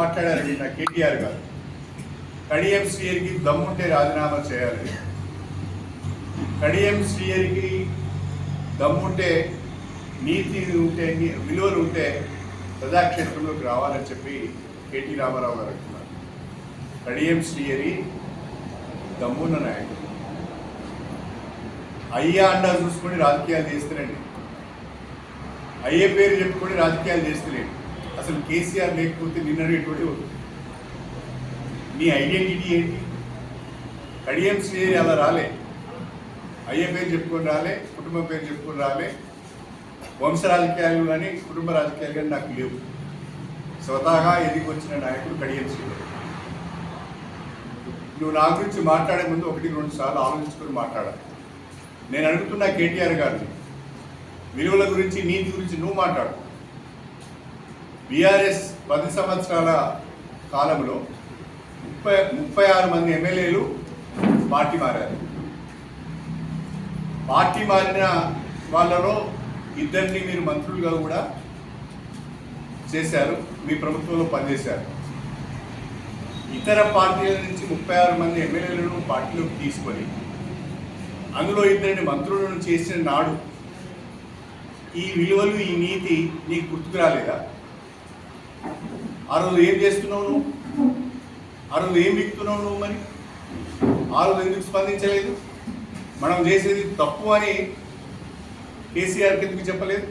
మాట్లాడారు నిన్న కేటీఆర్ గారు. కడియం శ్రీయరికి దమ్ముంటే రాజీనామా చేయాలి. కడియం శ్రీయరికి దమ్ముంటే నీతి ఉంటే విలువలు ఉంటే ప్రజాక్షేత్రంలోకి రావాలని చెప్పి కేటీ రామారావు గారు అంటున్నారు. కడియం శ్రీయరి దమ్మున్న నాయకుడు. అయ్యా అండా చూసుకొని రాజకీయాలు చేస్తున్నాడు అయ్యే పేరు చెప్పుకొని రాజకీయాలు చేస్తలేడు. అసలు కేసీఆర్ లేకపోతే నిన్నటి నీ ఐడెంటిటీ ఏంటి? కడియం శ్రీ అలా రాలే. అయ్యే పేరు చెప్పుకొని రాలే కుటుంబం పేరు చెప్పుకొని రాలే. వంశ రాజకీయాలు కానీ కుటుంబ రాజకీయాలు కానీ నాకు లేవు. స్వతహాగా ఎదిగి వచ్చిన నాయకుడు కడియం శ్రీ నువ్వు నా గురించి మాట్లాడే ముందు ఒకటి రెండు సార్లు ఆలోచించుకొని మాట్లాడాలి. నేను అడుగుతున్నా కేటీఆర్ గారిని విలువల గురించి నీతి గురించి నువ్వు మాట్లాడు. బీఆర్ఎస్ పది సంవత్సరాల కాలంలో ముప్పై ముప్పై ఆరు మంది ఎమ్మెల్యేలు పార్టీ మారారు. పార్టీ మారిన వాళ్ళలో ఇద్దరిని మీరు మంత్రులుగా కూడా చేశారు మీ ప్రభుత్వంలో పనిచేశారు. ఇతర పార్టీల నుంచి ముప్పై ఆరు మంది ఎమ్మెల్యేలను పార్టీలోకి తీసుకొని అందులో ఇద్దరిని మంత్రులను చేసిన నాడు ఈ విలువలు ఈ నీతి నీకు గుర్తుకు రాలేదా? ఆ రోజు ఏం చేస్తున్నావు నువ్వు? ఆ రోజు ఏం విక్కుతున్నావు నువ్వు మరి? ఆ రోజు ఎందుకు స్పందించలేదు? మనం చేసేది తప్పు అని కేసీఆర్కి ఎందుకు చెప్పలేదు?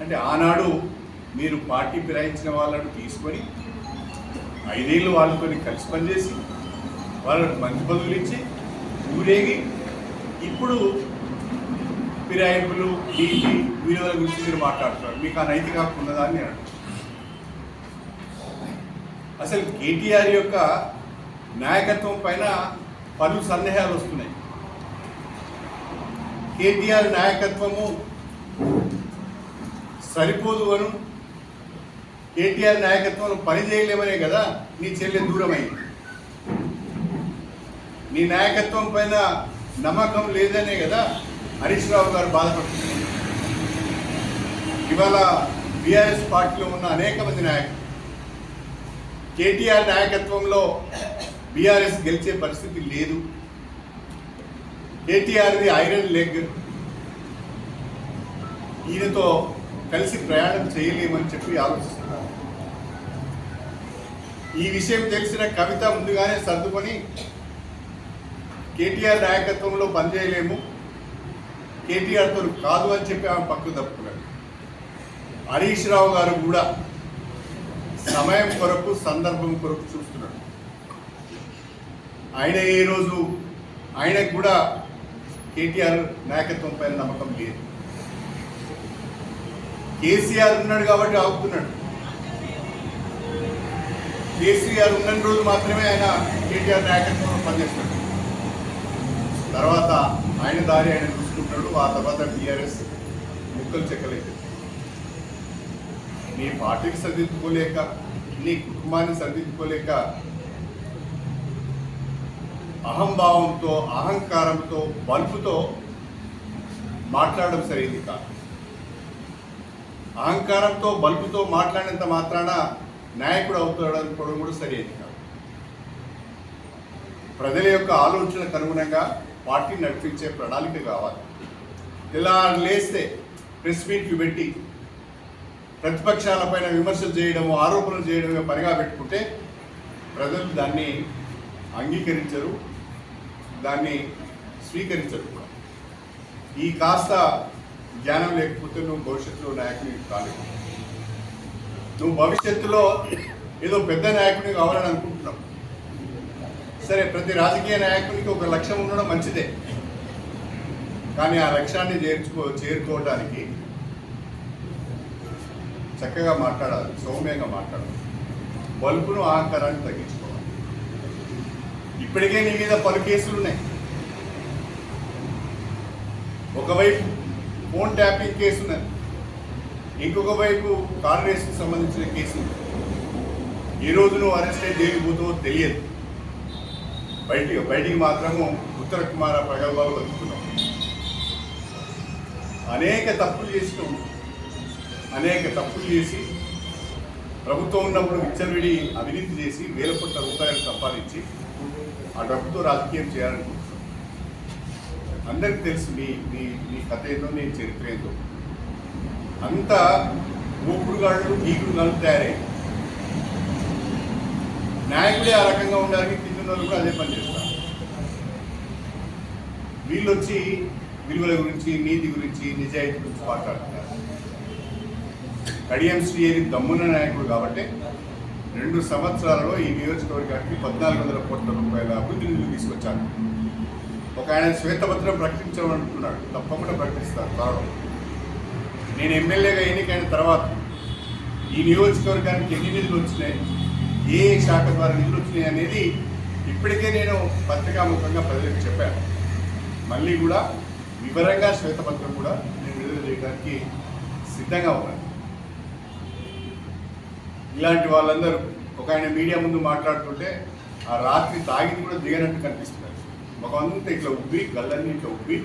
అంటే ఆనాడు మీరు పార్టీ ఫిరాయించిన వాళ్ళను తీసుకొని ఐదేళ్ళు వాళ్ళతో కలిసి పనిచేసి వాళ్ళకు మంచి పదవులు ఇచ్చి ఊరేగి ఇప్పుడు ఫిరాయింపులు నీతి వీడియోల గురించి మీరు మాట్లాడుతున్నారు. మీకు ఆ నైతిక హక్కు ఉన్నదా అని నేను అసలు కేటీఆర్ యొక్క నాయకత్వం పైన పలు సందేహాలు వస్తున్నాయి. కేటీఆర్ నాయకత్వము సరిపోదు అను కేటీఆర్ నాయకత్వంలో పని చేయలేమనే కదా నీ చెల్లె దూరమైంది. నీ నాయకత్వం పైన నమ్మకం లేదనే కదా హరీష్ రావు గారు బాధపడుతున్నారు. ఇవాళ బీఆర్ఎస్ పార్టీలో ఉన్న అనేక మంది నాయకులు కేటీఆర్ నాయకత్వంలో బీఆర్ఎస్ గెలిచే పరిస్థితి లేదు. కేటీఆర్ది ఐరన్ లెగ్. ఈయనతో కలిసి ప్రయాణం చేయలేమని చెప్పి ఆలోచిస్తున్నారు. ఈ విషయం తెలిసిన కవిత ముందుగానే సర్దుకొని కేటీఆర్ నాయకత్వంలో పనిచేయలేము. కేటీఆర్తో కాదు అని చెప్పి ఆమె పక్కకు తప్పుకున్నాడు. హరీష్ రావు గారు కూడా సమయం కొరకు సందర్భం కొరకు చూస్తున్నాడు. ఆయన ఏ రోజు ఆయనకు కూడా కేటీఆర్ నాయకత్వం పైన నమ్మకం లేదు. కేసీఆర్ ఉన్నాడు కాబట్టి ఆగుతున్నాడు కేసీఆర్ ఉన్న రోజు మాత్రమే ఆయన కేటీఆర్ నాయకత్వంలో పనిచేస్తున్నాడు. తర్వాత ఆయన దారి ఆయన చూసుకుంటాడు ఆ తర్వాత టీఆర్ఎస్ ముక్కలు చెక్కలేదు నీ పార్టీకి సరిదిద్దుకోలేక నీ కుటుంబాన్ని సరిదిద్దుకోలేక అహంభావంతో అహంకారంతో బల్పుతో మాట్లాడడం సరైంది కాదు. అహంకారంతో బల్పుతో మాట్లాడినంత మాత్రాన నాయకుడు అవుతాడు అనుకోవడం కూడా సరైనది కాదు. ప్రజల యొక్క ఆలోచనకు అనుగుణంగా పార్టీ నడిపించే ప్రణాళిక కావాలి. ఇలా లేస్తే ప్రెస్ మీట్లు పెట్టి ప్రతిపక్షాలపైన విమర్శలు చేయడము ఆరోపణలు చేయడమే పనిగా పెట్టుకుంటే ప్రజలు దాన్ని అంగీకరించరు దాన్ని స్వీకరించరు కూడా. ఈ కాస్త జ్ఞానం లేకపోతే నువ్వు భవిష్యత్తులో నాయకుని కాలేవు. నువ్వు భవిష్యత్తులో ఏదో పెద్ద నాయకుని కావాలని అనుకుంటున్నావు. సరే ప్రతి రాజకీయ నాయకునికి ఒక లక్ష్యం ఉండడం మంచిదే. కానీ ఆ లక్ష్యాన్ని చేర్చుకో చేరుకోవడానికి చక్కగా మాట్లాడాలి సౌమ్యంగా మాట్లాడాలి. బలుపును అహంకారాన్ని తగ్గించుకోవాలి. ఇప్పటికే నీ మీద పలు కేసులు ఉన్నాయి. ఒకవైపు ఫోన్ ట్యాపింగ్ కేసు ఉన్నది. ఇంకొక వైపు కార్ రేసుకు సంబంధించిన కేసు ఈ రోజు నువ్వు అరెస్ట్ అయి జైలు తెలియదు. బయటికి బయటికి మాత్రము ఉత్తర కుమార ప్రగల్భాలు వదులుతున్నావు అనేక తప్పులు చేసినావు అనేక తప్పులు చేసి ప్రభుత్వం ఉన్నప్పుడు విచ్చలవిడి అవినీతి చేసి వేల కోట్ల రూపాయలు సంపాదించి ఆ డబ్బుతో రాజకీయం చేయాలనుకుంటున్నాను అందరికి తెలుసు మీ మీ మీ కథ ఏందో నేను చరిత్ర ఏందో. అంత ఊపుడుగాళ్ళు గీకుడుగాళ్ళు తయారయ్యాయి. నాయకుడే ఆ రకంగా ఉండడానికి కింద వాళ్ళు కూడా అదే పని చేస్తారు. వీళ్ళు వచ్చి విలువల గురించి నీతి గురించి నిజాయితీ గురించి మాట్లాడుతున్నారు. కడియం దమ్మున నాయకుడు కాబట్టి రెండు సంవత్సరాలలో ఈ నియోజకవర్గానికి పద్నాలుగు వందల కోట్ల రూపాయల అభివృద్ధి నిధులు తీసుకొచ్చాను ఒక ఆయన శ్వేతపత్రం ప్రకటించమంటున్నాడు. తప్పకుండా ప్రకటిస్తారు త్వరలో నేను ఎమ్మెల్యేగా ఎన్నికైన తర్వాత ఈ నియోజకవర్గానికి ఎన్ని నిధులు వచ్చినాయి ఏ ఏ శాఖ ద్వారా నిధులు వచ్చినాయి అనేది ఇప్పటికే నేను పత్రికాముఖంగా ప్రజలకు చెప్పాను. మళ్ళీ కూడా వివరంగా శ్వేతపత్రం కూడా నేను విడుదల చేయడానికి సిద్ధంగా ఉన్నాను. ఇలాంటి వాళ్ళందరూ ఒక ఆయన మీడియా ముందు మాట్లాడుతుంటే ఆ రాత్రి తాగింది కూడా దిగనట్టు కనిపిస్తున్నారు. ముఖమంతా ఇట్లా ఉబ్బి గల్లన్నీ ఇట్లా ఉబ్బి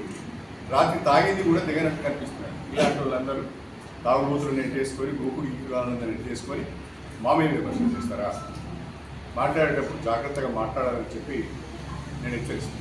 రాత్రి తాగింది కూడా దిగనట్టు కనిపిస్తున్నారు. ఇలాంటి వాళ్ళందరూ తాగుబోతులు నెట్టేసుకొని గోకుడు ఇల్లు నెట్టేసుకొని మా మీద విమర్శలు చేస్తారా? మాట్లాడేటప్పుడు జాగ్రత్తగా మాట్లాడాలని చెప్పి నేను హెచ్చరిస్తాను